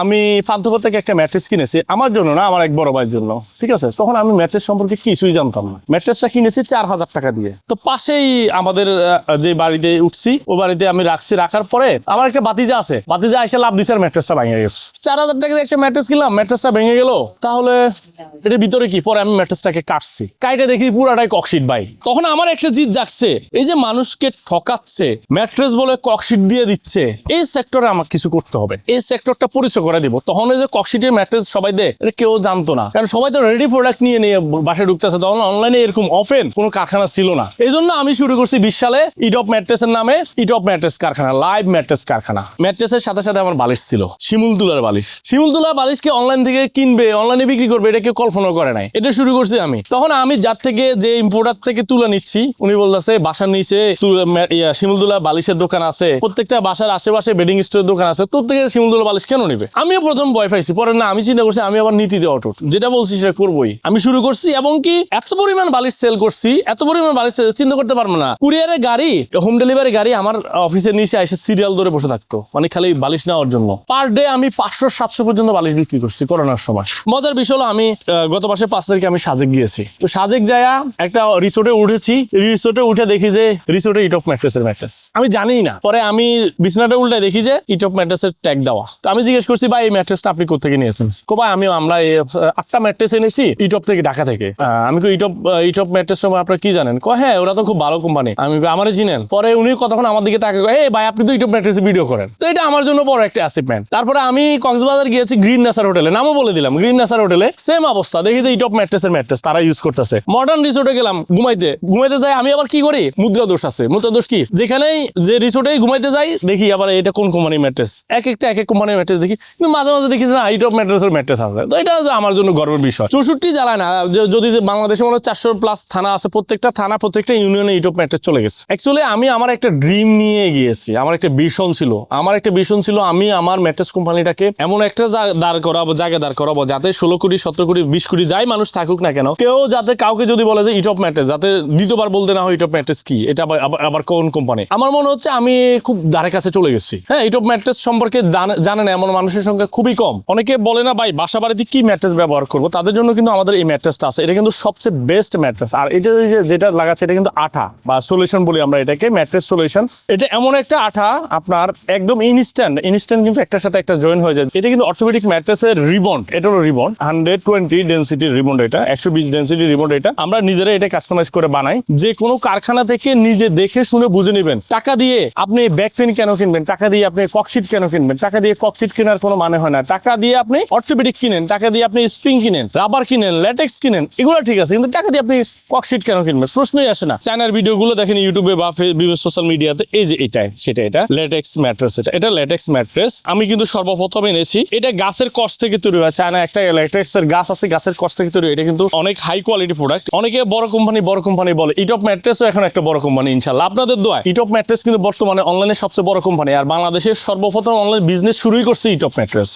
আমি পান্থপর থেকে একটা ম্যাট্রেস কিনেছি, আমার জন্য না, আমার এক বড় ভাইয়ের জন্য। ঠিক আছে? তখন আমি ম্যাট্রেস সম্পর্কে কিছুই জানতাম না। ম্যাট্রেসটা কিনেছি চার হাজার টাকা দিয়ে। তো পাশেই আমাদের যে বাড়িতে উঠছি, ও বাড়িতে আমি রাখছি, রাখার পরে আমার একটা বাতিজা আছে। বাতিজা এসে লাভ দিছে ম্যাট্রেসটা ভেঙে গেছে। চার হাজার টাকা দিয়ে একটা ম্যাট্রেস কিনলাম, ম্যাট্রেসটা ভেঙে গেল। তাহলে এটার ভিতরে কি? পরে আমি ম্যাট্রেসটাকে কাটছি। কাইটে দেখি পুরাটাই ককশিট ভাই। তখন আমার একটা জিদ জাগছে। এই যে মানুষকে ঠকাচ্ছে, ম্যাট্রেস বলে ককশিট দিয়ে দিচ্ছে, এই সেক্টরে আমার কিছু করতে হবে। এই সেক্টরটা পরিচয় করে দিব তখন ওই যে ককশিটের ম্যাট্রেস সবাই দেয় এটা কেউ জানতো না। কারণ সবাই তো রেডি প্রোডাক্ট নিয়ে নিয়ে বাসায় ঢুকতেছে তখন অনলাইনে এরকম অফেন কোনো কারখানা ছিল না। এই জন্য আমি শুরু করছি বিশ সালে ইটপ ম্যাট্রেসের নামে ইটপ ম্যাট্রেস কারখানা লাইভ ম্যাট্রেস কারখানা। ম্যাট্রেসের সাথে সাথে আমার বালিশ ছিল শিমুল তুলার বালিশ। শিমুল তুলার বালিশকে অনলাইন থেকে কিনবে অনলাইনে বিক্রি করবে এটা কেউ কল্পনা করে নাই। এটা শুরু করছি আমি। তখন আমি যার থেকে যে ইম্পোর্টার থেকে তুলে নিচ্ছি উনি বলতেছে বাসার নিচে তুলা- মে- ইয়া, শিমুলদুলা বালিশের দোকান আছে। প্রত্যেকটা বাসার আশেপাশে বেডিং স্টোরের দোকান আছে। তোর থেকে শিমুলদুলা বালিশ কেন নিবে? আমিও প্রথম ভয় পাইছি, পরে না, আমি চিন্তা করছি, আমি আবার নীতি দেওয়া অটুট যেটা বলছি সেটা করবোই। আমি শুরু করছি এবং কি, এত পরিমাণ বালিশ সেল করছি, এত পরিমাণ বালিশ sell- চিন্তা করতে পারব না। কুরিয়ারের গাড়ি হোম ডেলিভারি গাড়ি আমার অফিসের নিচে এসে সিরিয়াল ধরে বসে থাকতো মানে খালি বালিশ নেওয়ার জন্য। পার ডে আমি পাঁচশো, সাতশো পর্যন্ত বালিশ বিক্রি করছি করোনার সময়। মজার বিষয় হলো আমি গত মাসে পাঁচ তারিখে আমি সাজেক গিয়েছি। তো সাজেক যায়া একটা রিসোর্টে উঠেছি রিসোর্টে উঠে দেখি যে রিসোর্টে ইটপ ম্যাট্রেসের ম্যাট্রেস আমি জানি না। পরে আমি বিছনাটা উল্টায় দেখি যে ইটপ ম্যাট্রেসের ট্যাগ দেওয়া। তো আমি জিজ্ঞেস করছি ভাই, এই ম্যাট্রেসটা আপনি কোথেকে নিয়েছেন? কো, ভাই আমি আমরা আটটা ম্যাট্রেস এনেছি ইটপ থেকে ঢাকা থেকে। আমি কো ইটপ ইটপ ম্যাট্রেস সময় আপনারা কি জানেন? কো হ্যাঁ ওরা তো খুব ভালো কোম্পানি আমি আমার চিনেন পরে উনি কতক্ষণ আমার দিকে তাকে এই, ভাই, আপনি তো ইটপ ম্যাট্রেসে ভিডিও করেন। তো এটা আমার জন্য বড় একটা অ্যাচিভমেন্ট তারপরে আমি কক্সবাজার গিয়েছি গ্রিন নাসার হোটেলে নামও বলে দিলাম গ্রিন নাসার হোটেলে সেম অবস্থা, দেখি যে ইটপ ম্যাট্রেসের ম্যাট্রেস, তারা ইউজ করতেছে। মডার্ন রিসোর্টে গেলাম, ঘুমাইতে। ঘুমাইতে যাই, আমি আবার কি করি? মুদ্রা দোষ আছে। মুদ্রা দোষ কি? যেখানেই যে রিসোর্টে ঘুমাইতে যাই, দেখি আবার এটা কোন কোম্পানির ম্যাট্রেস। এক একটা, এক এক কোম্পানির ম্যাট্রেস দেখি। কিন্তু মাঝে মাঝে দেখি না ইটপ ম্যাট্রেসের ম্যাট্রেস আছে। তো এটা আমার জন্য গর্বের বিষয়। চৌষট্টি জেলায় না যদি বাংলাদেশে মনে হয় চারশো প্লাস থানা আছে, প্রত্যেকটা থানা, প্রত্যেকটা ইউনিয়নে ইটপ ম্যাট্রেস চলে গেছে। অ্যাকচুয়ালি আমি আমার একটা ড্রিম নিয়ে গিয়েছি। আমার একটা ভিশন ছিল। আমার একটা ভিশন ছিল আমি আমার ম্যাট্রেস কোম্পানিটাকে এমন একটা দাঁড় করাবো, জায়গা দাঁড় করাবো, যাতে ষোলো কোটি, সতেরো কোটি, বিশ কোটি যাই মানুষ থাকুক না কেন, কেউ যাতে কাউকে যদি বলে যে ইটপ ম্যাট্রেস যাতে দ্বিতীয়বার বলতে না হয় ইটপ ম্যাট্রেস কি, এটা আবার- কোন কোম্পানি আমার মনে হচ্ছে আমি খুব ধারে কাছে চলে গেছি। হ্যাঁ ইটপ ম্যাট্রেস সম্পর্কে জানে- না এমন মানুষের সংখ্যা খুবই কম। অনেকে বলে না, ভাই বাসা বাড়িতে কি ম্যাট্রেস ব্যবহার করব? তাদের জন্য কিন্তু আমাদের এই ম্যাট্রেসটা আছে। এটা কিন্তু সবচেয়ে বেস্ট ম্যাট্রেস আর এটা যেটা লাগাচ্ছে, এটা কিন্তু আঠা বা সলিউশন বলি আমরা এটাকে ম্যাট্রেস সলিউশন এটা এমন একটা আঠা, আপনার একদম ইনস্ট্যান্ট ইনস্ট্যান্ট কিন্তু একটার সাথে একটা জয়েন হয়ে যায়। এটা কিন্তু অটোমেটিক ম্যাট্রেসের রিবন্ড এটা হলো rebond hundred twenty density rebond এটা, একশো বিশ ডেন্সিটি রিবন্ড এটা। আমরা নিজেরা এটা কাস্টমাইজ করে বানাই। যে কোনো কারখানা থেকে নিজে দেখে, শুনে, বুঝে নেবেন। টাকা দিয়ে আপনি ব্যাক পেন কেন কিনবেন? টাকা দিয়ে আপনি ককশিট কেন কিনবেন? টাকা দিয়ে ককশিট কেনার কোনো মানে হয় না। টাকা দিয়ে আপনি অর্থোপেডিক কিনেন, টাকা দিয়ে আপনি স্প্রিং কিনেন, রাবার কিনেন, ল্যাটেক্স কিনেন, এগুলো ঠিক আছে, কিন্তু টাকা দিয়ে আপনি ককশিট কেন কিনবেন? প্রশ্নই আসে না। চায়নার ভিডিওগুলো দেখেন ইউটিউবে বা বিভিন্ন সোশ্যাল মিডিয়াতে এই যে এটাই, সেটা এটা, ল্যাটেক্স ম্যাট্রেস এটা। এটা ল্যাটেক্স ম্যাট্রেস আমি কিন্তু সর্বপ্রথম এনেছি। এটা গাছের কষ্ট থেকে তৈরি হয়। চায়না একটা ল্যাটেক্স এর গাছ আছে, গাছের কষ্ট থেকে তৈরি এটা কিন্তু অনেক হাই কোয়ালিটি প্রোডাক্ট অনেকে বড় কোম্পানি বড় কোম্পানি বলে। ইটপ ম্যাট্রেসও এখন একটা বড় কোম্পানি ইনশাল্লাহ আপনাদের দোয়া ইটপ ম্যাট্রেস কিন্তু বর্তমানে অনলাইনে সবচেয়ে বড় কোম্পানি আর বাংলাদেশের সর্বপ্রথম অনলাইন বিজনেস শুরুই করছে ইটপ ম্যাট্রেস